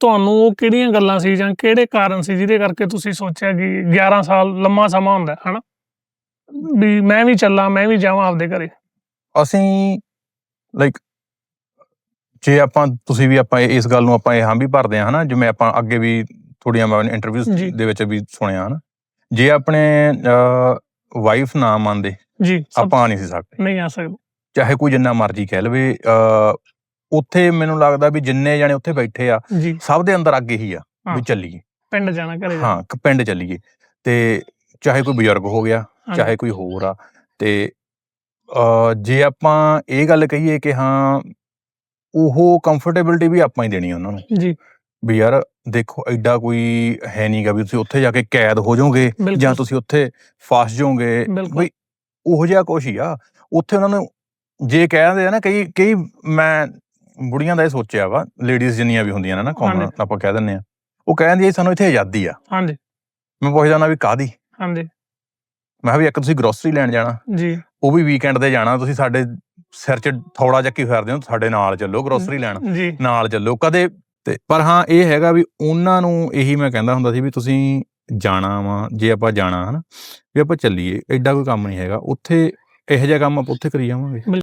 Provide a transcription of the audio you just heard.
ਤੁਹਾਨੂੰ ਉਹ ਕਿਹੜੀਆਂ ਗੱਲਾਂ ਸੀ ਜਾਂ ਕਿਹੜੇ ਕਾਰਨ ਸੀ ਜਿਹਦੇ ਕਰਕੇ ਤੁਸੀਂ ਸੋਚਿਆ ਕਿ 11 ਸਾਲ ਲੰਮਾ ਸਮਾਂ ਹੁੰਦਾ ਹੈ, ਹਨਾ? ਵੀ ਮੈਂ ਵੀ ਚੱਲਾਂ ਮੈਂ ਵੀ ਜਾਵਾਂ ਆਪਦੇ ਘਰੇ। ਅਸੀਂ ਲਾਈਕ ਜੇ ਆਪਾਂ ਤੁਸੀਂ ਵੀ ਆਪਾਂ ਇਸ ਗੱਲ ਨੂੰ ਆਪਾਂ ਇਹ ਹਾਂ ਵੀ ਭਰਦੇ ਆ ਹਨਾ? ਜਿਵੇਂ ਆਪਾਂ ਅੱਗੇ ਵੀ ਥੋੜੀਆਂ ਮੈਂ ਇੰਟਰਵਿਊਜ਼। ਦੇ ਵਿੱਚ ਵੀ ਸੁਣਿਆ ਹਨਾ? ਜੇ ਆਪਣੇ ਵਾਈਫ ਨਾ ਮੰਨਦੇ ਜੀ ਆਪਾਂ ਨਹੀਂ ਸੀ ਸਕਦੇ। ਨਹੀਂ ਆ ਸਕਦੇ। ਚਾਹੇ ਕੋਈ ਜਿੰਨਾ ਮਰਜ਼ੀ ਕਹਿ ਲਵੇ ਉੱਥੇ ਮੈਨੂੰ ਲੱਗਦਾ ਵੀ ਜਿੰਨੇ ਜਣੇ ਉੱਥੇ ਬੈਠੇ ਆ ਜੀ। ਸਭ ਦੇ ਅੰਦਰ ਅੱਗੇ ਹੀ ਆ ਹਾਂ। ਵੀ ਚੱਲੀਏ। ਪਿੰਡ ਜਾਣਾ ਘਰੇ ਜਾਣਾ। ਹਾਂ ਕ- ਪਿੰਡ ਚੱਲੀਏ। ਤੇ ਚਾਹੇ ਕੋਈ ਬਜ਼ੁਰਗ ਹੋ ਗਿਆ ਹਾਂਜੀ, ਚਾਹੇ ਕੋਈ ਹੋਰ ਆ ਤੇ ਅ, ਜੇ ਆਪਾਂ ਇਹ ਗੱਲ ਕਹੀਏ ਕਿ ਹਾਂ ਉਹ ਕੰਫਰਟੇਬਿਲਟੀ ਵੀ ਆਪਾਂ ਹੀ ਦੇਣੀ ਉਹਨਾਂ ਨੂੰ। ਜੀ। ਵੀ ਯਾਰ ਦੇਖੋ ਐਡਾ ਕੋਈ ਹੈ ਨਹੀਂਗਾ ਵੀ ਤੁਸੀਂ ਉੱਥੇ ਜਾ ਕੇ ਕੈਦ ਹੋ ਜਾਓਗੇ ਜਾਂ ਤੁਸੀਂ ਉੱਥੇ ਫਸ ਜਾਓਗੇ। ਬਿਲਕੁਲ। ਉਹੋ ਜਿਹਾ ਕੁਛ ਹੀ ਆ। ਉੱਥੇ ਉਹਨਾਂ ਨੂੰ ਜੇ ਕਹਿੰਦੇ ਆ ਨਾ ਕਈ ਕਈ ਮੈਂ ਬੁੜੀਆਂ ਦਾ ਇਹ ਸੋਚਿਆ ਵਾ ਲੇਡੀਜ਼ ਜਿੰਨੀਆਂ ਵੀ ਹੁੰਦੀਆਂ ਨੇ ਨਾ ਕਾਮਨ ਹਾਂਜੀ। ਆਪਾਂ ਕਹਿ ਦਿੰਦੇ ਆ ਉਹ ਕਹਿੰਦੀ ਸਾਨੂੰ ਇੱਥੇ ਆਜ਼ਾਦੀ ਆ। ਹਾਂਜੀ। ਮੈਂ ਪੁੱਛਦਾ ਨਾ ਵੀ ਕਾਦੀ ਹਾਂਜੀ। ਮੈਂ ਕਿਹਾ ਵੀ ਇੱਕ ਤੁਸੀਂ ਗਰੋਸਰੀ ਲੈਣ ਜਾਣਾ ਜੀ। ਉਹ ਵੀ ਵੀਕਐਂਡ ਤੇ ਜਾਣਾ ਤੁਸੀਂ ਸਾਡੇ ਸਿਰ 'ਚ ਥੋੜਾ ਚੱਕੀ ਫਿਰਦੇ ਹੋ ਸਾਡੇ ਨਾਲ ਚੱਲੋ ਗਰੋਸਰੀ ਲੈਣ। ਜੀ। ਨਾਲ ਚੱਲੋ ਕਦੇ ਤੇ ਪਰ ਹਾਂ ਇਹ ਹੈਗਾ ਵੀ ਉਹਨਾਂ ਨੂੰ ਇਹੀ ਮੈਂ ਕਹਿੰਦਾ ਹੁੰਦਾ ਸੀ ਵੀ ਤੁਸੀਂ ਜਾਣਾ ਵਾ ਜੇ ਆਪਾਂ ਜਾਣਾ ਹਨਾ ਵੀ ਆਪਾਂ ਚੱਲੀਏ ਐਡਾ ਕੋਈ ਕੰਮ ਨਹੀਂ ਹੈਗਾ ਉੱਥੇ ਇਹੋ ਜਿਹਾ ਕੰਮ ਆਪਾਂ ਉੱਥੇ ਕਰੀ ਜਾਵਾਂਗੇ।